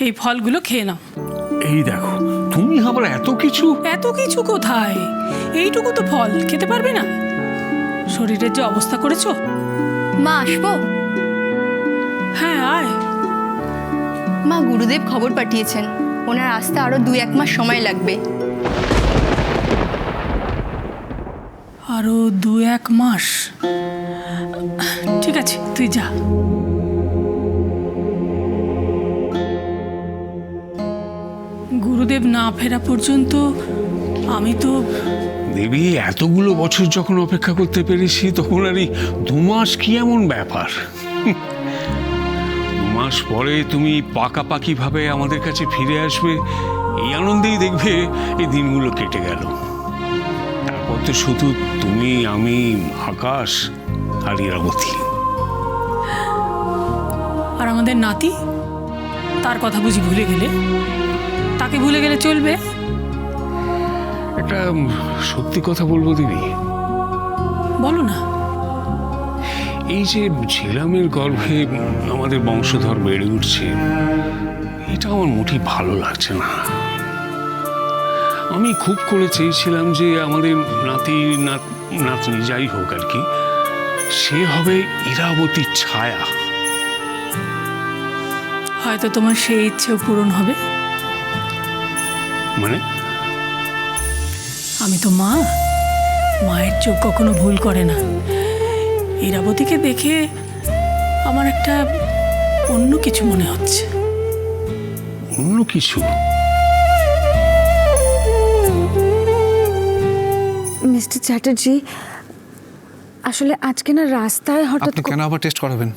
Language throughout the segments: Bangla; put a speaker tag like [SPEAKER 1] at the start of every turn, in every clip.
[SPEAKER 1] এই ফলগুলো খেয়ে নাও।
[SPEAKER 2] এই দেখো তুমি আবার এত কিছু?
[SPEAKER 1] এত কিছু কোথায়? এইটুকু তো ফল খেতে পারবে না? শরীরের যে অবস্থা করেছ?
[SPEAKER 3] মা আসব?
[SPEAKER 1] হ্যাঁ আয়।
[SPEAKER 3] মা গুরুদেব খবর পাঠিয়েছেন। ওনার আসতে আরও দুই এক মাস সময় লাগবে।
[SPEAKER 1] আরও দু এক মাস? ঠিক আছে তুই যা। গুরুদেব না ফেরা পর্যন্ত আমি তো
[SPEAKER 2] দেবী এতগুলো বছর যখন অপেক্ষা করতে পেরেছি তখন আর এই দু মাস কি এমন ব্যাপার। দু মাস পরে তুমি পাকাপাকি ভাবে আমাদের কাছে ফিরে আসবে এই আনন্দেই দেখবে এই দিনগুলো কেটে গেল। তারপর তো শুধু তুমি আমি আকাশ আর ইরাবতী
[SPEAKER 1] আর আমাদের নাতি? তার কথা বুঝি ভুলে গেলে? তাকে ভুলে গেলে চলবে?
[SPEAKER 2] একটা সত্যি কথা বলব দেবী
[SPEAKER 1] বলো না।
[SPEAKER 2] এই যে ঝিলামের গর্ভে আমাদের বংশধর বেড়ে উঠছে এটা আমার মোটেই ভালো লাগছে না। আমি খুব করে চেয়েছিলাম যে আমাদের নাতি নাত- নাতনি যাই হোক আর কি সে হবে ইরাবতীর ছায়া।
[SPEAKER 1] হয়তো তোমার সেই ইচ্ছেও পূরণ হবে।
[SPEAKER 2] মানে?
[SPEAKER 1] আমি তো মা। মায়ের চোখ কখনো ভুল করে না। ইরাবতীকে দেখে আমার একটা অন্য কিছু মনে হচ্ছে।
[SPEAKER 2] অন্য কিছু?
[SPEAKER 4] মিস্টার চ্যাটার্জি আসলে আজকে না রাস্তায় হঠাৎ
[SPEAKER 5] আপনি কেন আবার টেস্ট করাবেন?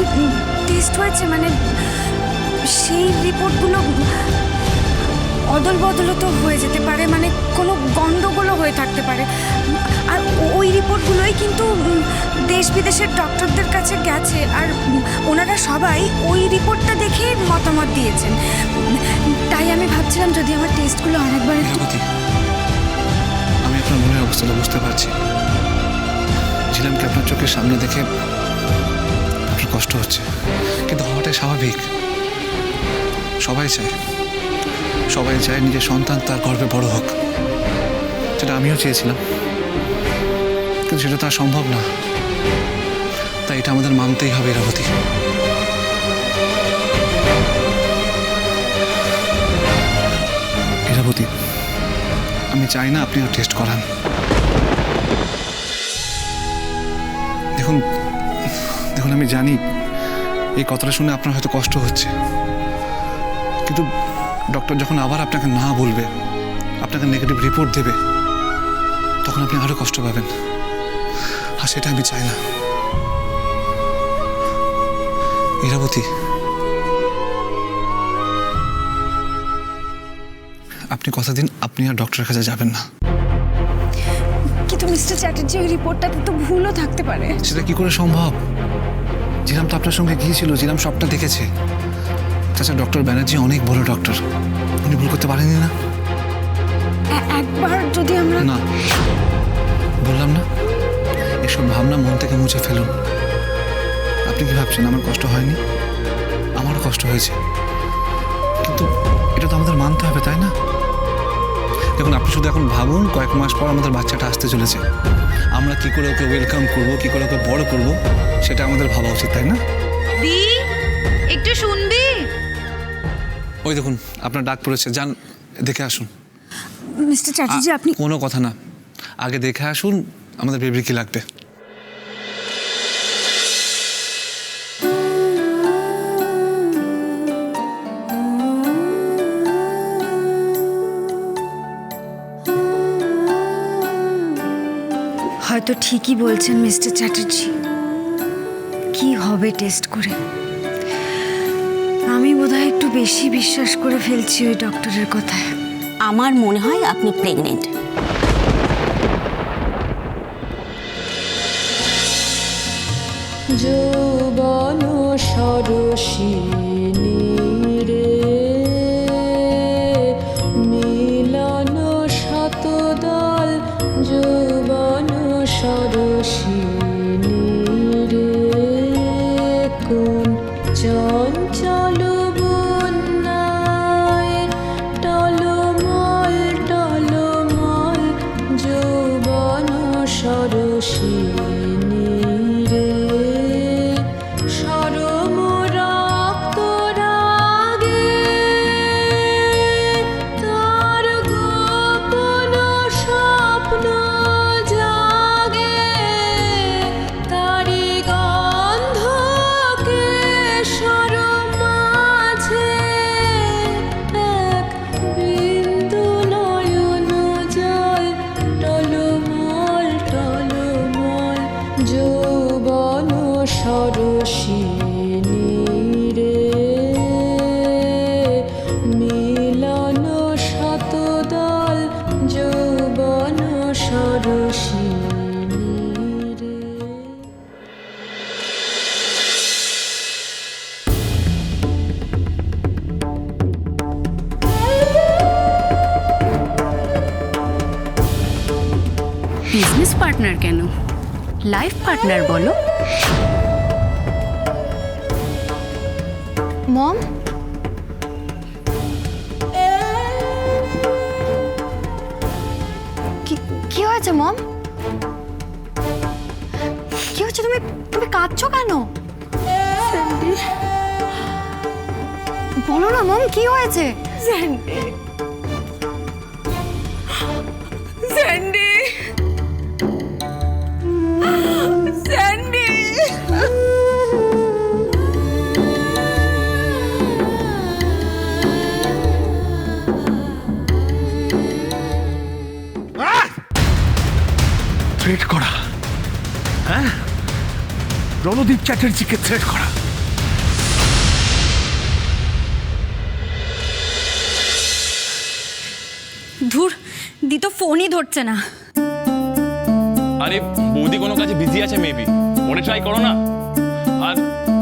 [SPEAKER 4] একবারই টেস্ট হয়েছে মানে সেই রিপোর্টগুলো অদল বদলও তো হয়ে যেতে পারে মানে কোনো গণ্ডগোলও হয়ে থাকতে পারে। আর ওই রিপোর্টগুলোই কিন্তু দেশ বিদেশের ডক্টরদের কাছে গেছে, আর ওনারা সবাই ওই রিপোর্টটা দেখে মতামত দিয়েছেন। তাই আমি ভাবছিলাম যদি আমার টেস্টগুলো আরেকবার
[SPEAKER 5] আমি আপনার মনের অবস্থাটা বুঝতে পারছি। ঝিলামকে আপনার চোখের সামনে দেখে কষ্ট হচ্ছে। কিন্তু হওয়াটাই স্বাভাবিক। সবাই চায়। সবাই চায় নিজের সন্তান তার গর্বে বড় হোক। সেটা আমিও চেয়েছিলাম। কিন্তু সেটা তো আর সম্ভব না। তাই এটা আমাদের মানতেই হবে ইরাবতী ইরাবতী আমি চাই না আপনিও টেস্ট করান। দেখুন দেখুন আমি জানি এই কথাটা শুনে আপনার হয়তো কষ্ট হচ্ছে। কিন্তু ডক্টর যখন আবার আপনাকে না বলবে আপনাকে নেগেটিভ রিপোর্ট দেবে তখন আপনি আরও কষ্ট পাবেন। আর সেটা আমি চাই না। ইরাবতী আপনি কথা দিন আপনি আর ডক্টরের কাছে যাবেন না?
[SPEAKER 4] কিন্তু মিস্টার চ্যাটার্জি ওই রিপোর্টটাতে তো ভুলও থাকতে পারে।
[SPEAKER 5] সেটা কি করে সম্ভব? জিরাম তো আপনার সঙ্গে গিয়েছিল জিরাম সবটা দেখেছে। তাছাড়া ডক্টর ব্যানার্জি অনেক বড় ডক্টর। উনি ভুল করতে পারেনি না?
[SPEAKER 4] একবার যদি আমরা
[SPEAKER 5] না। বললাম না? এসব ভাবনা মন থেকে মুছে ফেলুন। আপনি কি ভাবছেন আমার কষ্ট হয়নি? আমারও কষ্ট হয়েছে। কিন্তু এটা তো আমাদের মানতে হবে তাই না? দেখুন আপনি শুধু এখন ভাবুন কয়েক মাস পর আমাদের বাচ্চাটা আসতে চলেছে। আমরা কি করে ওকে ওয়েলকাম করব কি করে ওকে বড় করব সেটা আমাদের ভাবা উচিত তাই না?
[SPEAKER 3] দি একটু শুনবি?
[SPEAKER 5] ওই দেখুন আপনার ডাক পড়েছে যান দেখে আসুন।
[SPEAKER 4] মিস্টার চ্যাটার্জি আপনি
[SPEAKER 5] কোনো কথা না। আগে দেখে আসুন আমাদের বেবি কি লাগবে।
[SPEAKER 4] হয়তো ঠিকই বলছেন মিস্টার চ্যাটার্জি। কি হবে টেস্ট করে? আমি বোধহয় একটু বেশি বিশ্বাস করে ফেলছি ওই ডক্টরের কথায়।
[SPEAKER 6] আমার মনে হয় আপনি প্রেগনেন্ট।
[SPEAKER 7] যৌবন সরসিনী 少的心
[SPEAKER 3] বিজনেস পার্টনার কেন? লাইফ পার্টনার বলো।
[SPEAKER 4] মম হয়েছে মম? কি হচ্ছে? তুমি তুমি কাঁদছো কেন? বলো না মম কি হয়েছে?
[SPEAKER 1] স্যান্ডি। স্যান্ডি।
[SPEAKER 2] থ্রেট করা। হ্যাঁ? রণদীপ চ্যাটার্জিকে থ্রেট করা।
[SPEAKER 3] ধুর দি তো ফোনই ধরছে না।
[SPEAKER 8] আরে বৌদি কোনো কাজে বিজি আছে মেবি পরে ট্রাই করো না। আর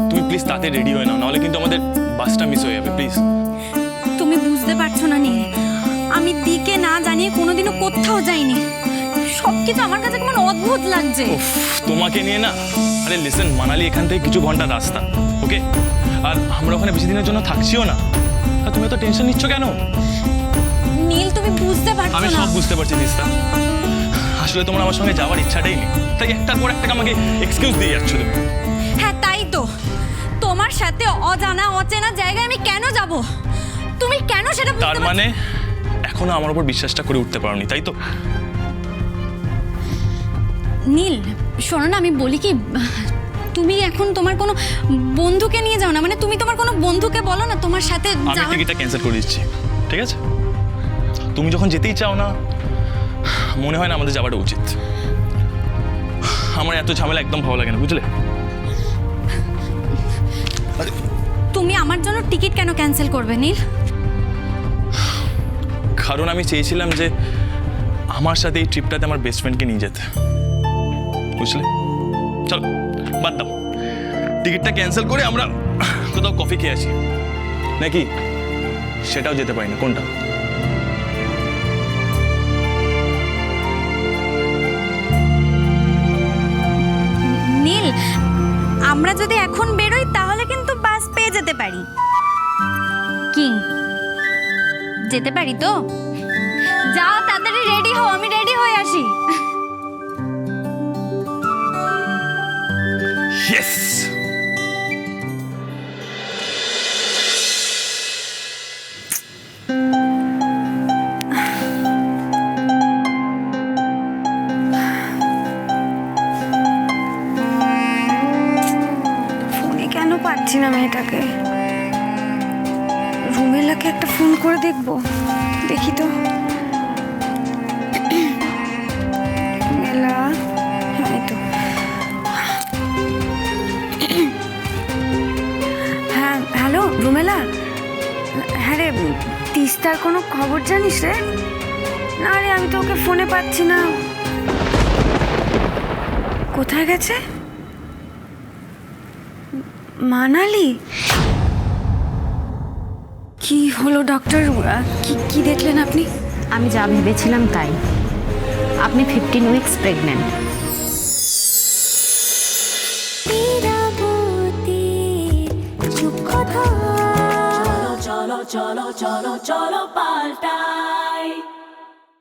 [SPEAKER 8] তুমি প্লিজ তাতে রেডি হয়ে নাও নাহলে কিন্তু আমাদের বাসটা মিস হয়ে যাবে প্লিজ
[SPEAKER 3] তুমি বুঝতে পারছ না নীল আমি দিকে না জানিয়ে কোনোদিনও কোথাও যাইনি। সব কিছু আমার কাছে কেমন অদ্ভুত লাগছে।
[SPEAKER 8] উফ তোমাকে নিয়ে না আরে লিসেন মানালি এখান থেকে কিছু ঘণ্টা রাস্তা ওকে আর আমরা ওখানে বেশি দিনের জন্য থাকছিও না। আর তুমি তো টেনশন নিচ্ছ কেন?
[SPEAKER 3] নীল তুমি বুঝতে পারছ
[SPEAKER 8] আমি
[SPEAKER 3] না।
[SPEAKER 8] সব বুঝতে পারছি নিস্তা। আসলে তোমার আমার সঙ্গে যাওয়ার ইচ্ছাটাই নেই। তাই একটার পর একটা আমাকে এক্সকিউজ দিয়ে যাচ্ছ তুমি।
[SPEAKER 3] হ্যাঁ তাই তো। তোমার সাথে অজানা অচেনা জায়গায় আমি কেন যাব? তুমি কেন সেটা বুঝতে
[SPEAKER 8] তার
[SPEAKER 3] পারছো-
[SPEAKER 8] মানে এখনও আমার উপর বিশ্বাসটা করে উঠতে পারোনি তাই তো?
[SPEAKER 3] নীল শোনো না আমি বলি কি তুমি এখন তোমার কোনো বন্ধুকে নিয়ে যাও না মানে তুমি তোমার কোনো বন্ধুকে বলো না তোমার সাথে
[SPEAKER 8] আমি টিকিটটা ক্যান্সেল করে দিচ্ছি ঠিক আছে? তুমি যখন যেতেই চাও না মনে হয় না আমাদের যাওয়াটা উচিত। আমার এত ঝামেলা একদম ভালো লাগে না বুঝলে?
[SPEAKER 3] তুমি আমার জন্য টিকিট কেন ক্যান্সেল করবে নীল?
[SPEAKER 8] কারণ আমি চেয়েছিলাম যে আমার সাথে এই ট্রিপটাতে আমার বেস্ট ফ্রেন্ডকে নিয়ে যেতে। বুঝলে? চলো, বাদ দাও। টিকিটটা ক্যান্সেল করে আমরা কোথাও কফি খেয়ে আসি। নাকি? সেটাও যেতে পারি না কোনটা?
[SPEAKER 3] নীল, আমরা যদি এখন বেরোই, তাহলে কিন্তু বাস পেয়ে যেতে পারি। কি? যেতে পারি তো? যাও, তাড়াতাড়ি রেডি হও, আমি রেডি হয়ে আসি।
[SPEAKER 8] ইয়েস
[SPEAKER 4] ফোনে কেন পাচ্ছি না মেয়েটাকে? রুমেলাকে একটা ফোন করে দেখব। দেখি তো। মেলা। হ্যালো হ্যাঁ রে, তিস্তার কোনো খবর জানিস রে? না রে, আমি তো ওকে ফোনে পাচ্ছি না। কোথায় গেছে? মানালি? কি হলো ডক্টর কি কি দেখলেন আপনি?
[SPEAKER 6] আমি যা ভেবেছিলাম তাই। আপনি ফিফটিন উইকস প্রেগনেন্ট
[SPEAKER 9] চলো চলো চলো পাল্টাই